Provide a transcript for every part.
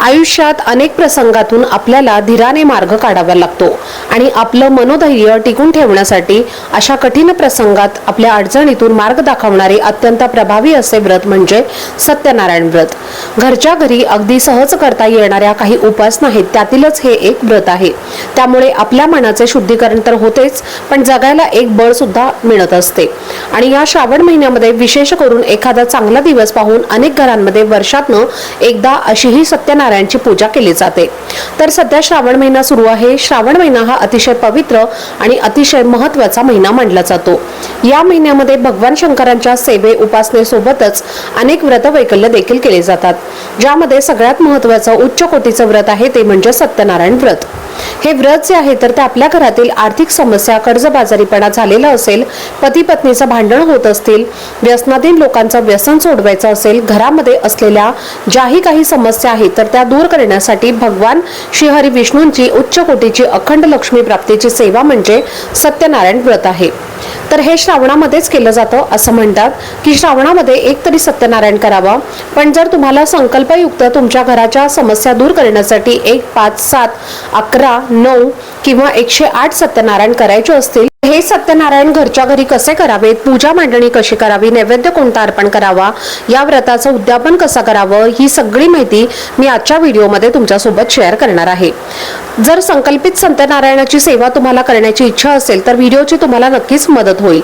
आयुष्यात अनेक प्रसंगातून आपल्याला धीराने मार्ग काढावा लागतो आणि आपलं मनोधैर्य टिकून ठेवण्यासाठी अशा कठीण प्रसंगात आपल्या अडचणीतून मार्ग दाखवणारे अत्यंत प्रभावी असे व्रत म्हणजे सत्यनारायण व्रत. घरच्या घरी अगदी सहज करता येणाऱ्या काही उपासना आहेत त्यातीलच हे एक व्रत आहे. त्यामुळे आपल्या मनाचे शुद्धीकरण तर होतेच पण जगायला एक बळ सुद्धा मिळत असते. आणि या श्रावण महिन्यामध्ये विशेष करून एखादा चांगला दिवस पाहून अनेक घरांमध्ये वर्षातनं एकदा अशीही नारायणची पूजा केली जाते. तर सध्या श्रावण महिना सुरू आहे. श्रावण महिना हा अतिशय पवित्र आणि अतिशय महत्त्वाचा महिना मानला जातो. या महिन्यामध्ये भगवान शंकरांच्या सेवे उपासनेसोबतच अनेक व्रत वैकल्य देखील केले जातात. ज्यामध्ये सगळ्यात महत्वाचं उच्च कोटीचं व्रत आहे ते म्हणजे सत्यनारायण व्रत. हे व्रत जे आहे तर ते आपल्या घरातील आर्थिक समस्या कर्जबाजारीपणा झालेला असेल पती पत्नीचं भांडण होत असतील व्यसनाधीन लोकांचं व्यसन सोडवायचं असेल घरामध्ये असलेल्या ज्याही काही समस्या आहेत तर त्या दूर करण्यासाठी भगवान श्रीहरी विष्णूंची उच्च कोटीची अखंड लक्ष्मी प्राप्तीची सेवा म्हणजे सत्यनारायण व्रत आहे. तर हे श्रावणामध्येच केलं जातं असं म्हणतात की श्रावणामध्ये एक तरी सत्यनारायण करावा. पण जर तुम्हाला संकल्पयुक्त तुमच्या घराच्या समस्या दूर करण्यासाठी एक पाच सात अकरा नऊ किंवा एकशे आठ सत्यनारायण करायचे असतील हे सत्यनारायण घरच्या घरी कसे करावेत पूजा मांडणी कशी करावी नैवेद्य कोणता अर्पण करावा या व्रताचं उद्यापन कसं करावं ही सगळी माहिती मी आजच्या व्हिडिओमध्ये तुमच्यासोबत शेअर करणार आहे. जर संकल्पित सत्यनारायणाची सेवा तुम्हाला करण्याची इच्छा असेल तर व्हिडिओची तुम्हाला नक्कीच मदत होईल.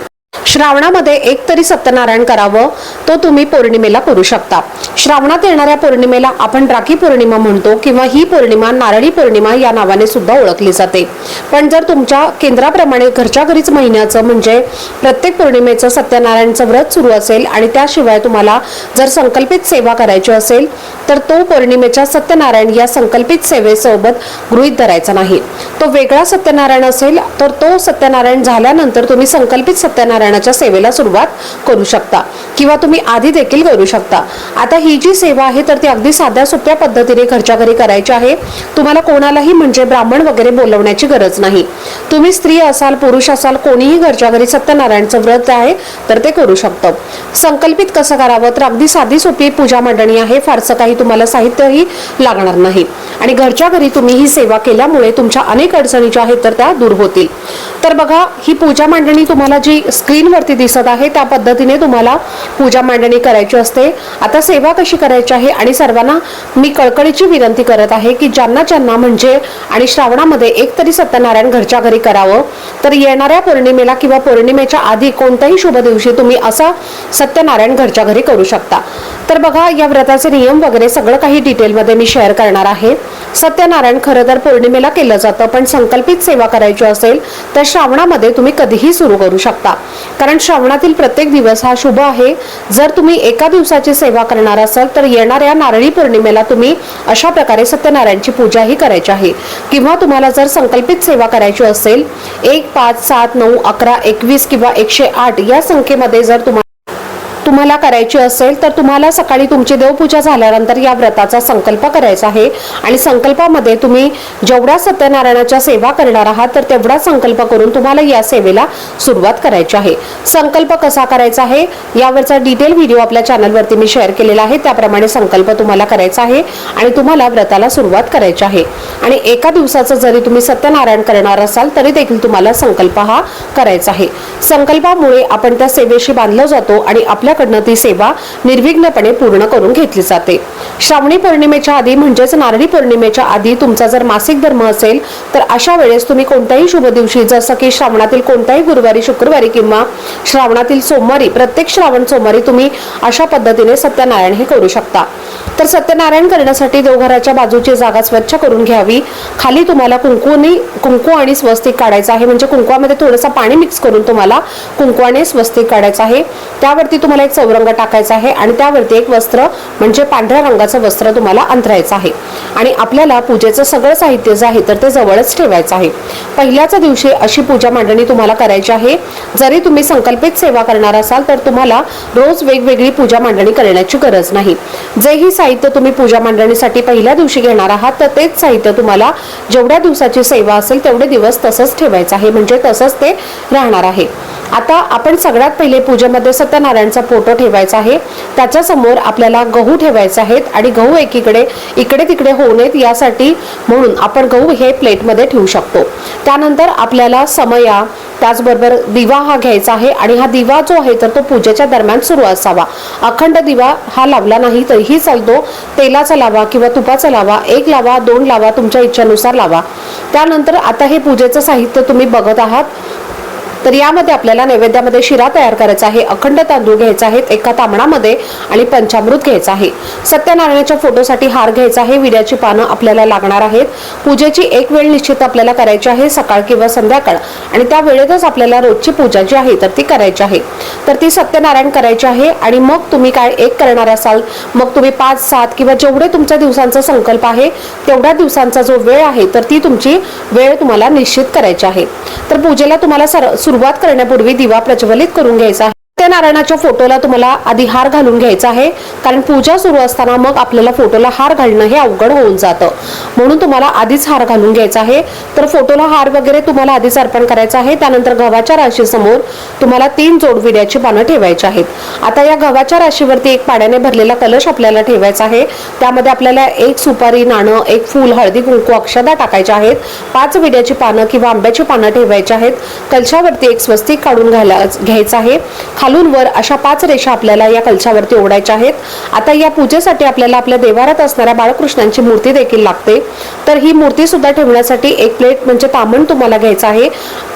श्रावणामध्ये एक तरी सत्यनारायण करावं तो तुम्ही पौर्णिमेला करू शकता. श्रावणात येणाऱ्या पौर्णिमेला आपण राखी पौर्णिमा म्हणतो किंवा ही पौर्णिमा नारळी पौर्णिमा या नावाने सुद्धा ओळखली जाते. पण जर तुमच्या केंद्राप्रमाणे घरच्या घरीच महिन्याचं म्हणजे प्रत्येक पौर्णिमेचं सत्यनारायणचं व्रत सुरू असेल आणि त्याशिवाय तुम्हाला जर संकल्पित सेवा करायची असेल तर तो पौर्णिमेच्या सत्यनारायण या संकल्पित सेवेसोबत गृहीत धरायचा नाही. तो वेगळा सत्यनारायण असेल तर तो सत्यनारायण झाल्यानंतर तुम्ही संकल्पित सत्यनारायणाच्या सेवेला सुरुवात करू शकता किंवा तुम्ही आधी देखील करू शकता. आता ही जी सेवा आहे तर ती अगदी साध्या सोप्या पद्धतीने घरच्या घरी करायची आहे. तुम्हाला कोणालाही म्हणजे ब्राह्मण वगैरे बोलवण्याची गरज नाही. तुम्ही स्त्री असाल पुरुष असाल कोणीही घरच्या घरी सत्यनारायणचं व्रत आहे तर ते करू शकतं. संकल्पित कसं करावं? तर अगदी साधी सोपी पूजा मांडणी आहे. फारसं काही तुम्हाला साहित्यही लागणार नाही. आणि घरच्या घरी तुम्ही ही सेवा केल्यामुळे तुमच्या अनेक अडचणी ज्या आहेत तर त्या दूर होतील. तर बघा ही पूजा मांडणी तुम्हाला जी स्क्रीनवरती दिसत आहे त्या पद्धतीने तुम्हाला पूजा मांडणी करायची असते. आता सेवा कशी करायची आहे? आणि सर्वांना मी कळकळीची विनंती करत आहे की ज्यांना ज्यांना म्हणजे आणि श्रावणामध्ये एक तरी सत्यनारायण घरच्या घरी करावं तर येणाऱ्या पौर्णिमेला किंवा पौर्णिमेच्या आधी कोणत्याही शुभ दिवशी तुम्ही असा सत्यनारायण घरच्या घरी करू शकता. तर बघा या व्रताचे नियम वगैरे सगळं काही डिटेलमध्ये मी शेअर करणार आहे. सत्यनारायण खरं तर पौर्णिमेला केलं जातं पण संकल्पित सेवा करायची असेल तर श्रावणामध्ये तुम्ही कधीही सुरू करू शकता. कारण श्रावणातील प्रत्येक दिवस हा शुभ आहे. जर तुम्ही एका दिवसाची सेवा करणार असाल तर येणाऱ्या नारळी पौर्णिमेला तुम्ही अशा प्रकारे सत्यनारायणची पूजाही करायची आहे. किंवा तुम्हाला जर संकल्पित सेवा करायची असेल एक पाच सात नऊ अकरा एकवीस किंवा एकशे आठ या संख्येमध्ये जर तुम्हाला तुम्हाला करायची असेल तर तुम्हाला सकाळी तुमची देवपूजा झाल्यानंतर या व्रताचा संकल्प करायचा आहे. आणि संकल्पामध्ये तुम्ही जेवढा सत्यनारायणाच्या सेवा करणार आहात तर तेवढा संकल्प करून तुम्हाला या सेवेला सुरुवात करायची आहे. संकल्प कसा करायचा आहे? यावरचा डिटेल व्हिडिओ आपल्या चॅनलवरती मी शेअर केलेला आहे. त्याप्रमाणे संकल्प तुम्हाला करायचा आहे आणि तुम्हाला व्रताला सुरुवात करायची आहे. आणि एका दिवसाचं जरी तुम्ही सत्यनारायण करणार असाल तरी देखील तुम्हाला संकल्प हा करायचा आहे. संकल्पामुळे आपण त्या सेवेशी बांधलो जातो आणि आपल्या आपल्याकडनं ती सेवा निर्विघ्नपणे पूर्ण करून घेतली जाते. श्रावणी पौर्णिमेच्या आधी म्हणजेच नारळी पौर्णिमेच्या आधी तुमचा जर मासिक धर्म असेल तर अशा वेळेस तुम्ही कोणत्याही शुभ दिवशी जसं की श्रावणातील कोणत्याही गुरुवारी शुक्रवारी किंवा श्रावणातील सोमवारी प्रत्येक श्रावण सोमवारी तुम्ही अशा पद्धतीने सत्यनारायण हे करू शकता. तर सत्यनारायण करण्यासाठी देवघराच्या बाजूची जागा स्वच्छ करून घ्यावी. खाली तुम्हाला कुंकूने कुंकू आणि स्वस्तिक काढायचं आहे. म्हणजे कुंकवामध्ये थोडंसं पाणी मिक्स करून तुम्हाला कुंकवाने स्वस्तिक काढायचं आहे. त्यावरती तुम्हाला एक चौरंग टाकायचा आहे आणि त्यावरती एक वस्त्र म्हणजे पांढऱ्या रंगाचं वस्त्र तुम्हाला अंतरायचं आहे. आणि आपल्याला पूजेचं सगळं साहित्य जे आहे तर ते जवळच ठेवायचं आहे. पहिल्याच दिवशी अशी पूजा मांडणी तुम्हाला करायची आहे. जरी तुम्ही संकल्पित सेवा करणार असाल तर तुम्हाला रोज वेगवेगळी पूजा मांडणी करण्याची गरज नाही. जेही साहित्य साहित्य तुम्ही पूजा मांडणीसाठी पहिल्या दिवशी घेणार आहात तर तेच साहित्य तुम्हाला जेवढ्या दिवसाची सेवा असेल तेवढे दिवस तसंच ठेवायचं आहे. म्हणजे तसंच ते राहणार आहे. आता आपण सगळ्यात पहिले पूजेमध्ये सत्यनारायणचा फोटो ठेवायचा आहे. त्याच्यासमोर आपल्याला गहू ठेवायचे आहेत आणि गहू एकीकडे इकडे तिकडे होऊ नयेत यासाठी म्हणून आपण गहू हे प्लेटमध्ये ठेवू शकतो. त्यानंतर आपल्याला समया त्याचबरोबर दिवा हा घ्यायचा आहे आणि हा दिवा जो आहे तर तो पूजेच्या दरम्यान सुरू असावा. अखंड दिवा हा लावला नाही तरीही चालतो. तेलाचा लावा किंवा तुपाचा लावा एक लावा दोन लावा तुमच्या इच्छेनुसार लावा. त्यानंतर आता हे पूजेचं साहित्य तुम्ही बघत आहात. तर यामध्ये आपल्याला नैवेद्यामध्ये शिरा तयार करायचा आहे अखंड तांदूळ घ्यायचा आहे एका तांबणामध्ये आणि पंचामृत घ्यायचं आहे. सत्यनारायणाच्या फोटोसाठी हार घ्यायचा आहे विड्याची पानं आपल्याला लागणार आहेत. पूजेची एक वेळ निश्चित आपल्याला करायची आहे सकाळ किंवा संध्याकाळ. आणि त्या वेळेतच आपल्याला रोजची पूजा जी आहे तर ती करायची आहे. तर ती सत्यनारायण करायची आहे आणि मग तुम्ही काय एक करणार असाल? मग तुम्ही पाच सात किंवा जेवढे तुमच्या दिवसांचा संकल्प आहे तेवढ्या दिवसांचा जो वेळ आहे तर ती तुमची वेळ तुम्हाला निश्चित करायची आहे. तर पूजेला तुम्हाला सर- सुरुवात करण्यापूर्वी दिवा प्रज्वलित करून घ्यायचा सत्यनारायणाच्या फोटोला तुम्हाला आधी हार घालून घ्यायचा आहे. कारण पूजा सुरू असताना मग आपल्याला फोटोला हार घालणं हे अवघड होऊन जातं. म्हणून तुम्हाला आधीच हार घालून घ्यायचा आहे. तर फोटोला हार वगैरे तुम्हाला आधीच अर्पण करायचा आहे. त्यानंतर गव्हाच्या राशीसमोर तुम्हाला तीन जोड विड्याची पानं ठेवायची आहेत. आता या गव्हाच्या राशीवरती एक पाण्याने भरलेला कलश आपल्याला ठेवायचा आहे. त्यामध्ये आपल्याला एक सुपारी नाणं एक फूल हळदी कुंकू अक्षदा टाकायच्या आहेत. पाच विड्याची पानं किंवा आंब्याची पानं ठेवायची आहेत. कलशावरती एक स्वस्तिक काढून घाला घ्यायचं आहे. खालून वर अशा पाच रेषा आपल्याला या कलशावरती ओढायच्या आहेत. आता या पूजेसाठी आपल्याला आपल्या देवारात असणाऱ्या बाळकृष्णांची मूर्ती देखील लागते. तर ही मूर्ती सुद्धा ठेवण्यासाठी एक प्लेट म्हणजे तामण तुम्हाला घ्यायचं आहे.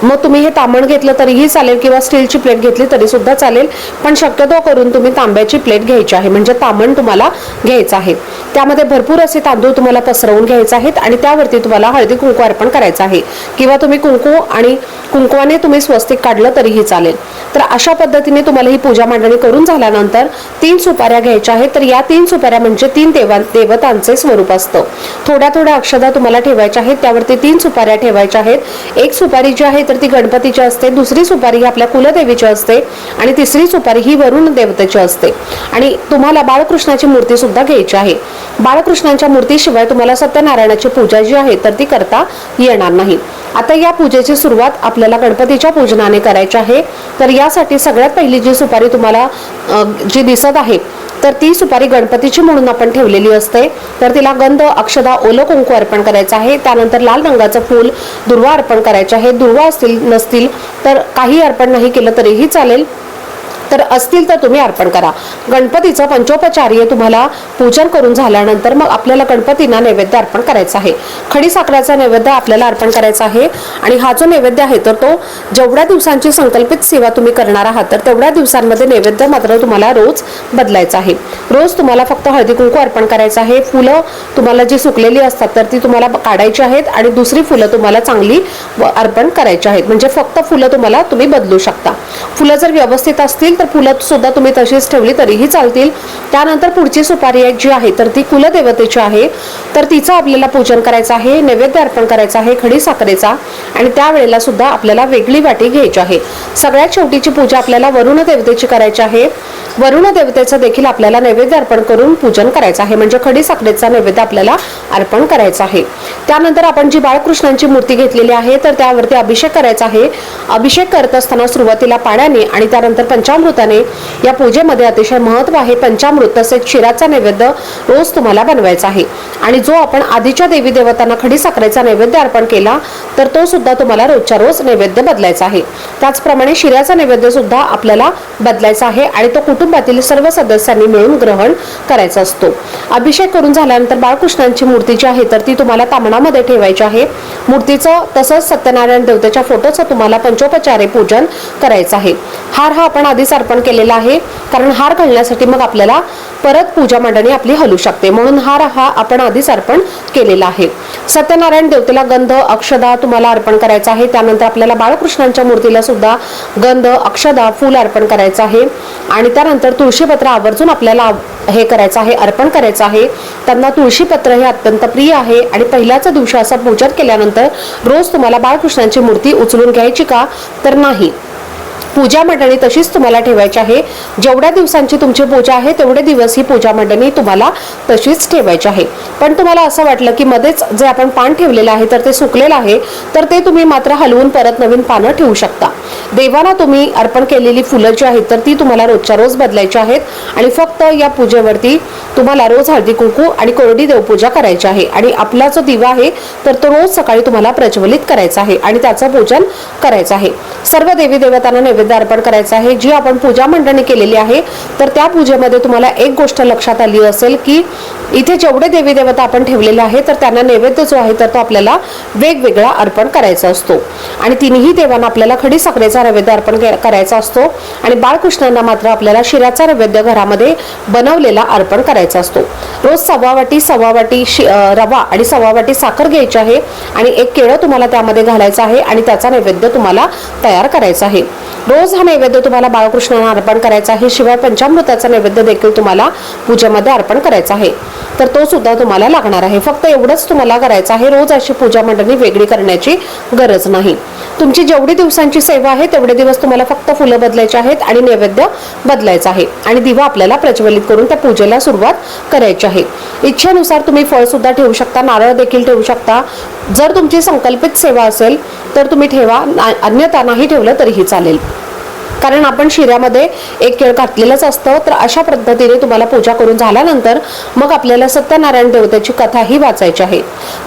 मग तुम्ही हे तामण घेतलं तरीही चालेल किंवा स्टीलची प्लेट घेतली तरी सुद्धा चालेल. पण शक्यतो करून तुम्ही तांब्याची प्लेट घ्यायची आहे. म्हणजे तामण तुम्हाला घ्यायचं आहे. त्यामध्ये भरपूर असे तांदूळ तुम्हाला पसरवून घ्यायचे आहेत आणि त्यावरती तुम्हाला हळदी कुंकू अर्पण करायचं आहे. किंवा तुम्ही कुंकू आणि कुंकवाने तुम्ही स्वस्तिक काढलं तरीही चालेल. तर अशा पद्धतीने तुम्हाला ही पूजा मांडणी करून झाल्यानंतर तीन सुपाऱ्या घ्यायच्या आहेत. तर या तीन सुपाऱ्या म्हणजे तीन देवा देवतांचे स्वरूप असतं. थोड्या थोड्या अक्षदा तुम्हाला ठेवायच्या आहेत. त्यावरती तीन सुपाऱ्या ठेवायच्या आहेत. एक सुपारी जी आहे तर ती गणपतीची असते. दुसरी सुपारी ही आपल्या कुलदेवीची असते. आणि तिसरी सुपारी ही वरुण देवतेची असते. आणि तुम्हाला बाळकृष्णाची मूर्ती सुद्धा घ्यायची आहे. बाळकृष्णांच्या मूर्तीशिवाय तुम्हाला सत्यनारायणाची पूजा जी आहे तर ती करता येणार नाही. आता या पूजेची सुरुवात आपल्याला गणपतीच्या पूजनाने करायची आहे. तर यासाठी सगळ्यात पहिली जी सुपारी तुम्हाला जी दिसत आहे तर ती सुपारी गणपतीची म्हणून आपण ठेवलेली असते. तर तिला गंध अक्षदा ओलं कुंकू अर्पण करायचं आहे. त्यानंतर लाल रंगाचं फूल दुर्वा अर्पण करायचं आहे. दुर्वा असतील नसतील तर काही अर्पण नाही केलं तरीही चालेल. तर असतील तर तुम्ही अर्पण करा. गणपतीचं पंचोपचार्य तुम्हाला पूजन करून झाल्यानंतर मग आपल्याला गणपतींना नैवेद्य अर्पण करायचा आहे. खडी साखराचा नैवेद्य आपल्याला अर्पण करायचा आहे आणि हा जो नैवेद्य आहे तर तो जेवढ्या दिवसांची संकल्पित सेवा तुम्ही करणार आहात तर तेवढ्या दिवसांमध्ये नैवेद्य मात्र तुम्हाला रोज बदलायचा आहे. रोज तुम्हाला फक्त हळदी कुंकू अर्पण करायचं आहे. फुलं तुम्हाला जी सुकलेली असतात तर ती तुम्हाला काढायची आहेत आणि दुसरी फुलं तुम्हाला चांगली अर्पण करायची आहेत. म्हणजे फक्त फुलं तुम्हाला तुम्ही बदलू शकता. फुलं जर व्यवस्थित असतील तर फुलं सुद्धा तुम्ही तशीच ठेवली तरीही चालतील. त्यानंतर पुढची सुपारी आहे जी आहे तर ती कुलदेवतेची आहे. तर तिचं आपल्याला पूजन करायचं आहे नैवेद्य अर्पण करायचं आहे खडी साखरेचा. आणि त्यावेळेला सुद्धा आपल्याला वेगळी वाटी घ्यायची आहे. सगळ्यात शेवटीची पूजा आपल्याला वरुण देवतेची करायची आहे. वरुण देवतेचं देखील आपल्याला नैवेद्य अर्पण करून पूजन करायचं आहे. म्हणजे खडी साखरेचा नैवेद्य आपल्याला अर्पण करायचा आहे. त्यानंतर आपण जी बाळकृष्णांची मूर्ती घेतलेली आहे तर त्यावरती अभिषेक करायचा आहे. अभिषेक करत असताना सुरुवातीला पाण्याने आणि त्यानंतर पंचामृताने या पूजेमध्ये अतिशय महत्त्व आहे. पंचामृत तसेच क्षीराचा नैवेद्य रोज तुम्हाला बनवायचा आहे. आणि जो आपण आधीच्या देवी देवतांना खडी साखरेचा नैवेद्य अर्पण केला तर तो सुद्धा तुम्हाला रोजच्या रोज नैवेद्य बदलायचा आहे. त्याचप्रमाणे शिऱ्याचा नैवेद्य सुद्धा आपल्याला बदलायचा आहे आणि तो कुटुंबातील सर्व सदस्यांनी मिळून ग्रहण करायचा असतो. अभिषेक करून झाल्यानंतर बाळकृष्णांची मूर्ती जी आहे तर ती तुम्हाला तामणामध्ये ठेवायची आहे. मूर्तीचं तसंच सत्यनारायण देवतेच्या फोटोचं तुम्हाला पंचोपचारे पूजन करायचं आहे. हार हा आपण आधीच अर्पण केलेला आहे. कारण हार घालण्यासाठी मग आपल्याला परत पूजा मांडणी आपली हलू शकते. म्हणून हार हा आपण आधीच अर्पण केलेला आहे. सत्यनारायण देवतेला गंध अक्षदा तुम्हाला अर्पण करायचा आहे. त्यानंतर आपल्याला बाळकृष्णांच्या मूर्तीला सुद्धा गंध अक्षदा फूल अर्पण करायचं आहे. आणि त्यानंतर तुळशीपत्र आवर्जून आपल्याला हे करायचं आहे अर्पण करायचं आहे. त्यांना तुळशीपत्र हे अत्यंत प्रिय आहे. आणि पहिल्याच दिवशी असं पूजन केल्यानंतर रोज तुम्हाला बाळकृष्णांची मूर्ती उचलून घ्यायची का? तर नाही. पूजा मंडळी तशीच तुम्हाला ठेवायची आहे. जेवढ्या दिवसांची तुमची पूजा आहे तेवढे दिवस ही पूजा मंडळी तुम्हाला तशीच ठेवायची आहे. पण तुम्हाला असं वाटलं की मध्येच जे आपण पान ठेवलेलं आहे तर ते सुकलेलं आहे तर ते तुम्ही मात्र हलवून परत नवीन पानं ठेवू शकता. देवाला तुम्ही अर्पण केलेली फुलं जी आहेत तर ती तुम्हाला रोजच्या रोज बदलायची आहेत. आणि फक्त या पूजेवरती तुम्हाला रोज हळदी कुंकू आणि कोरडी देवपूजा करायची आहे. आणि आपला जो दिवा आहे तर तो रोज सकाळी तुम्हाला प्रज्वलित करायचा आहे आणि त्याचं पूजन करायचं आहे. सर्व देवी देवतांना नैवेद्य अर्पण करायचं आहे जी आपण पूजा मंडळी केलेली आहे तर त्या पूजेमध्ये तुम्हाला एक गोष्ट लक्षात आली असेल की इथे जेवढे देवी देवता आपण ठेवलेले आहे तर त्यांना नैवेद्य जो आहे तर तो आपल्याला वेगवेगळा अर्पण करायचा असतो. आणि तिन्ही देवांना आपल्याला खडी साखरेचा नैवेद्य अर्पण करायचा असतो आणि बाळकृष्णांना मात्र आपल्याला शिराचा नैवेद्य घरामध्ये बनवलेला अर्पण करायचा असतो. रोज सव्वा वाटी सव्वा वाटी रवा आणि सव्वा वाटी साखर घ्यायची आहे आणि एक केळं तुम्हाला त्यामध्ये घालायचं आहे आणि त्याचा नैवेद्य तुम्हाला तयार करायचा आहे. रोज हा नैवेद्य तुम्हाला बाळकृष्णांना अर्पण करायचा आहे. शिवाय पंचामृताचा नैवेद्य देखील तुम्हाला पूजेमध्ये अर्पण करायचा आहे. तर तो सुद्धा तुम्हाला लागणार आहे. फक्त एवढंच तुम्हाला करायचं आहे. रोज अशी पूजा मंडळी वेगळी करण्याची गरज नाही. तुमची जेवढी दिवसांची सेवा आहे तेवढे दिवस तुम्हाला फक्त फुलं बदलायची आहेत आणि नैवेद्य बदलायचं आहे. आणि दिवा आपल्याला प्रज्वलित करून त्या पूजेला सुरुवात करायची आहे. इच्छेनुसार तुम्ही फळ सुद्धा ठेवू शकता नारळ देखील ठेवू शकता. जर तुमची संकल्पित सेवा असेल तर तुम्ही ठेवा. ना- अन्यथा नाही ठेवलं तरीही चालेल. कारण आपण शिऱ्यामध्ये एक केळ घातलेलंच असतं तर अशा पद्धतीने तुम्हाला पूजा करून झाल्यानंतर मग आपल्याला सत्यनारायण देवतेची कथाही वाचायची आहे.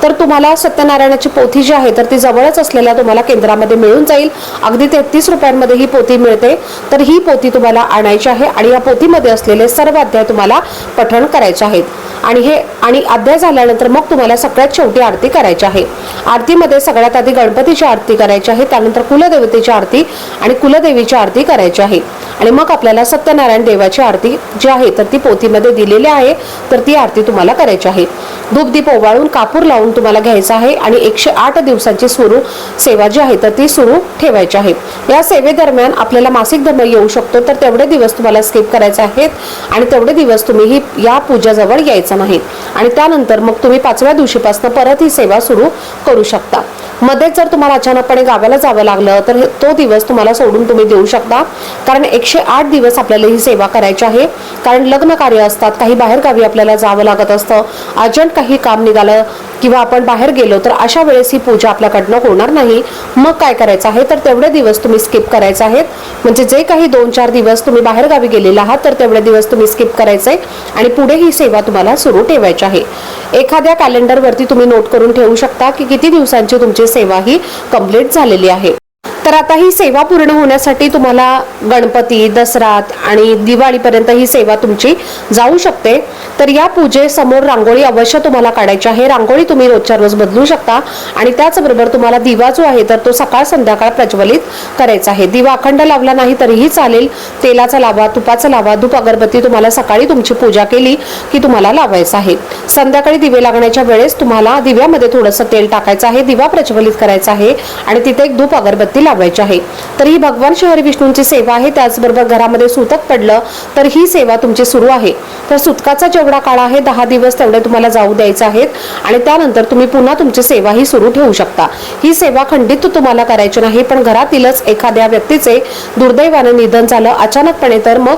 तर तुम्हाला सत्यनारायणाची पोथी जी आहे तर ती जवळच असलेल्या तुम्हाला केंद्रामध्ये मिळून जाईल. अगदी तेहतीस रुपयांमध्ये ही पोथी मिळते. तर ही पोथी तुम्हाला आणायची आहे आणि या पोथीमध्ये असलेले सर्व अध्याय तुम्हाला पठण करायचे आहेत. आणि हे आणि अध्याय झाल्यानंतर मग तुम्हाला सगळ्यात शेवटी आरती करायची आहे. आरतीमध्ये सगळ्यात आधी गणपतीची आरती करायची आहे त्यानंतर कुलदेवतेची आरती आणि कुलदेवीची आरती करायची आहे. आणि मग आपल्याला सत्यनारायण देवाची आरती जी आहे तर ती पोथीमध्ये दिलेली आहे तर ती आरती तुम्हाला करायची आहे. धूपदीप ओवाळून कापूर लावून तुम्हाला घ्यायचा आहे आणि एकशे आठ दिवसांची सुरू सेवा जी आहे तर ती सुरू ठेवायची आहे. या सेवेदरम्यान आपल्याला मासिक धर्म येऊ शकतो तर तेवढे दिवस तुम्हाला स्किप करायचे आहेत आणि तेवढे दिवस तुम्ही ही या पूजाजवळ यायचं नाही. आणि त्यानंतर मग तुम्ही पाचव्या दिवशीपासून परत ही सेवा सुरू करू शकता. मध्येच जर तुम्हाला अचानकपणे गावाला जावं लागलं तर तो दिवस तुम्हाला सोडून तुम्ही देऊ शकता. कारण एकशे आठ दिवस आपल्याला ही सेवा करायची आहे. कारण लग्न कार्य असतात काही बाहेरगावी आपल्याला जावं लागत असतं. अर्जंट काही काम निघालं किंवा आपण बाहेर गेलो तर अशा वेळेस ही पूजा आपल्याकडनं होणार नाही. मग काय करायचं आहे? तर तेवढे दिवस तुम्ही स्किप करायचे आहेत. म्हणजे जे काही दोन चार दिवस तुम्ही बाहेर गावी गेलेला आहात तर तेवढे दिवस तुम्ही स्किप करायचे आणि पुढे ही सेवा तुम्हाला सुरू ठेवायची आहे. एखाद्या कॅलेंडरवरती तुम्ही नोट करून ठेवू शकता की किती दिवसांची तुमची सेवा ही कंप्लीट झालेली आहे. तर आता ही सेवा पूर्ण होण्यासाठी तुम्हाला गणपती दसरा आणि दिवाळीपर्यंत ही सेवा तुमची जाऊ शकते. तर या पूजेसमोर रांगोळी अवश्य तुम्हाला काढायची आहे. रांगोळी तुम्ही रोजच्या रोज बदलू शकता आणि त्याचबरोबर तुम्हाला दिवा जो आहे तर तो सकाळ संध्याकाळ प्रज्वलित करायचा आहे. दिवा अखंड लावला नाही तरीही चालेल. तेलाचा लावा तुपाचा लावा धूप अगरबत्ती तुम्हाला सकाळी तुमची पूजा केली की तुम्हाला लावायचं आहे. संध्याकाळी दिवे लागण्याच्या वेळेस तुम्हाला दिव्यामध्ये थोडंसं तेल टाकायचं आहे. दिवा प्रज्वलित करायचा आहे आणि तिथे एक धूप अगरबत्ती लावायची आहे. तर ही भगवान श्री विष्णूंची सेवा आहे. त्याचबरोबर घरामध्ये सुतक पडलं तर ही सेवा तुमची सुरू आहे. तर सुतकाचा जेवढा काळ आहे दहा दिवस तेवढे तुम्हाला जाऊ द्यायचे आहेत. आणि त्यानंतर तुम्ही पुन्हा तुमची सेवा ही सुरू ठेवू शकता. ही सेवा खंडित तुम्हाला करायची नाही पण घरातीलच एखाद्या व्यक्तीचे दुर्दैवाने निधन झालं अचानकपणे तर मग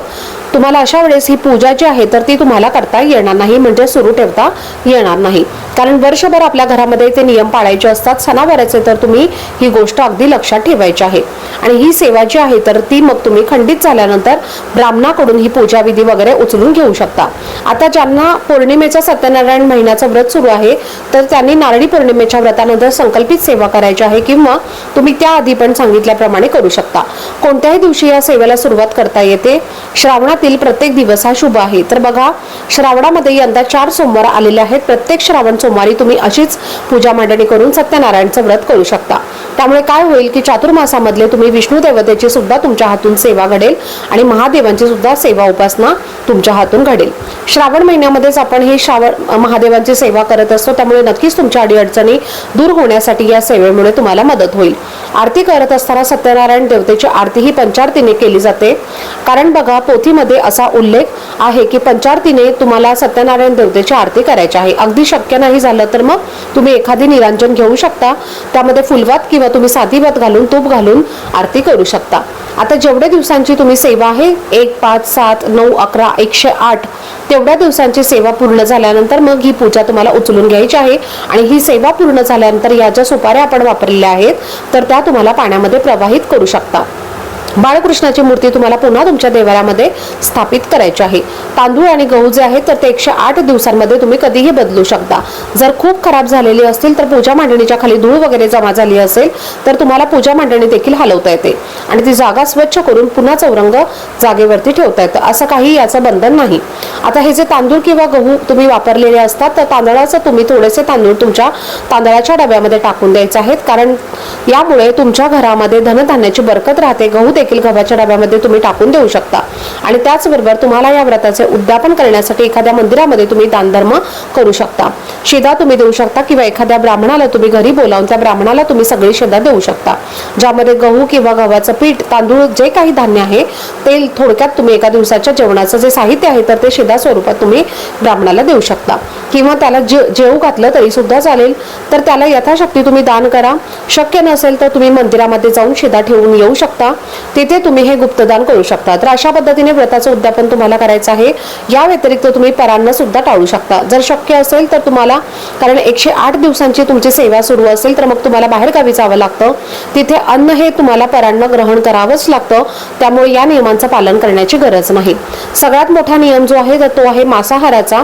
तुम्हाला अशा वेळेस ही पूजा जी आहे तर ती तुम्हाला करता येणार नाही म्हणजे सुरू ठेवता येणार नाही. कारण वर्षभर आपल्या घरामध्ये ते नियम पाळायचे असतात सणावाराचे तर तुम्ही ही गोष्ट अगदी लक्षात ठेवायची आहे. आणि ही सेवा जी आहे तर ती मग तुम्ही खंडित झाल्यानंतर ब्राह्मणाकडून ही पूजा विधी वगैरे उचलून घेऊ शकता. आता ज्यांना पौर्णिमेचा सत्यनारायण महिन्याचं व्रत सुरू आहे तर त्यांनी नारळी पौर्णिमेच्या व्रतानंतर संकल्पित सेवा करायची आहे किंवा तुम्ही त्याआधी पण सांगितल्याप्रमाणे करू शकता. कोणत्याही दिवशी या सेवेला सुरुवात करता येते. श्रावणात श्रावणातील प्रत्येक दिवस हा शुभ आहे. तर बघा श्रावणामध्ये यंदा चार सोमवार आलेले आहेत. प्रत्येक श्रावण सोमवारी तुम्ही अशीच पूजा मांडणी करून सत्यनारायणचं व्रत करू शकता. त्यामुळे काय होईल की चातुर्मासामधले तुम्ही विष्णू देवतेची सुद्धा तुमच्या हातून सेवा घडेल आणि महादेवांची सुद्धा सेवा उपासना तुमच्या हातून घडेल. श्रावण महिन्यामध्येच आपण हे श्रावण महादेवांची सेवा करत असतो. त्यामुळे नक्कीच तुमच्या अडीअडचणी दूर होण्यासाठी या सेवेमुळे तुम्हाला मदत होईल. आरती करत असताना सत्यनारायण देवतेची आरती ही पंचारतीने केली जाते. कारण बघा पोथीमध्ये असा उल्लेख आहे की पंचारतीने तुम्हाला सत्यनारायण देवतेची आरती करायची आहे. अगदी शक्य नाही झालं तर मग तुम्ही एखादी निरांजन घेऊ शकता. त्यामध्ये फुलवात किंवा किंवा तुम्ही साधीवात घालून तूप घालून आरती करू शकता. आता जेवढ्या दिवसांची तुम्ही सेवा आहे एक पाच सात नऊ अकरा एकशे आठ तेवढ्या दिवसांची सेवा पूर्ण झाल्यानंतर मग ही पूजा तुम्हाला उचलून घ्यायची आहे. आणि ही सेवा पूर्ण झाल्यानंतर या ज्या सुपाऱ्या आपण वापरलेल्या आहेत तर त्या तुम्हाला पाण्यामध्ये प्रवाहित करू शकता. बाळकृष्णाची मूर्ती तुम्हाला पुन्हा तुमच्या देवाऱ्यामध्ये स्थापित करायची आहे. तांदूळ आणि गहू जे आहेत तर ते एकशे आठ दिवसांमध्ये तुम्ही कधीही बदलू शकता. जर खूप खराब झालेली असतील तर पूजा मांडणीच्या खाली धूळ वगैरे जमा झाली असेल तर तुम्हाला पूजा मांडणी देखील हलवता येते. आणि ती जागा स्वच्छ करून पुन्हा चौरंग जागेवरती ठेवता येतं. असं काही याचं बंधन नाही. आता हे जे तांदूळ किंवा गहू तुम्ही वापरलेले असतात तर तांदळाचं तुम्ही थोडेसे तांदूळ तुमच्या तांदळाच्या डब्यामध्ये टाकून द्यायचे आहेत. कारण यामुळे तुमच्या घरामध्ये धनधान्याची बरकत राहते गहू देखील गव्हाच्या डब्यामध्ये तुम्ही टाकून देऊ शकता. आणि त्याचबरोबर तुम्हाला या व्रताचे उद्यापन करण्यासाठी एखाद्या मंदिरामध्ये तुम्ही दानधर्म करू शकता. शिदा तुम्ही देऊ शकता किंवा एखाद्या ब्राह्मणाला तुम्ही घरी बोलावून त्या ब्राह्मणाला तुम्ही सगळी शिदा देऊ शकता. ज्यामध्ये गहू किंवा गव्हाचं पीठ तांदूळ जे काही धान्य आहे ते थोडक्यात तुम्ही एका दिवसाच्या जेवणाचं जे साहित्य आहे तर ते शिदा स्वरूपात तुम्ही ब्राह्मणाला देऊ शकता. किंवा त्याला जे जेवू घातलं तरी सुद्धा चालेल. तर त्याला यथाशक्ती तुम्ही दान करा. शक्य नसेल तर तुम्ही मंदिरामध्ये जाऊन शिदा ठेवून येऊ शकता. तिथे तुम्ही हे गुप्तदान करू शकता. तर अशा पद्धतीने व्रताचं उद्यापन तुम्हाला करायचं आहे. या व्यतिरिक्त तुम्ही परांना सुद्धा टाळू शकता. जर शक्य असेल तर तुम्हाला कारण एकशे आठ दिवसांची तुमची सेवा सुरू असेल तर मग तुम्हाला बाहेर गावी जावं लागतं. तिथे अन्न हे तुम्हाला परांना ग्रहण करावंच लागतं. त्यामुळे या नियमांचं पालन करण्याची गरज नाही. सगळ्यात मोठा नियम जो आहे तर तो आहे मांसाहाराचा.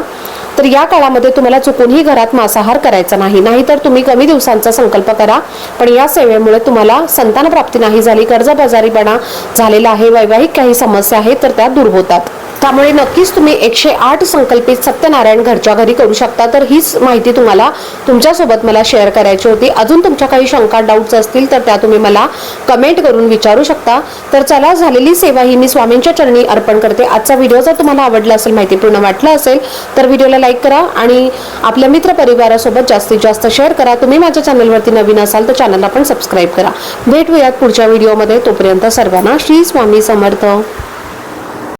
तर या काळामध्ये तुम्हाला चुकूनही घरात मांसाहार करायचा नाही. नाहीतर तुम्ही कमी दिवसांचा संकल्प करा. पण या सेवेमुळे तुम्हाला संतान प्राप्ती नाही झाली. कर्जबाजारीपणा झालेला आहे. वैवाहिक काही समस्या आहेत तर त्या दूर होतात. त्यामुळे नक्कीच तुम्ही एकशे आठ संकल्पित सत्यनारायण घरच्या घरी करू शकता. तर हीच माहिती तुम्हाला तुमच्यासोबत मला शेअर करायची होती. अजून तुमच्या काही शंका डाऊट्स असतील तर त्या तुम्ही मला कमेंट करून विचारू शकता. तर चला झालेली सेवा ही मी स्वामींच्या चरणी अर्पण करते. आजचा व्हिडिओ जर तुम्हाला आवडला असेल माहितीपूर्ण वाटला असेल तर व्हिडिओला लाईक करा आणि आपल्या मित्र परिवारासोबत जास्तीत जास्त शेअर करा. तुम्ही माझ्या चॅनलवरती नवीन असाल तर चॅनलला पण सबस्क्राईब करा. भेटूयात पुढच्या व्हिडिओमध्ये तोपर्यंत सर्वांना श्री स्वामी समर्थ.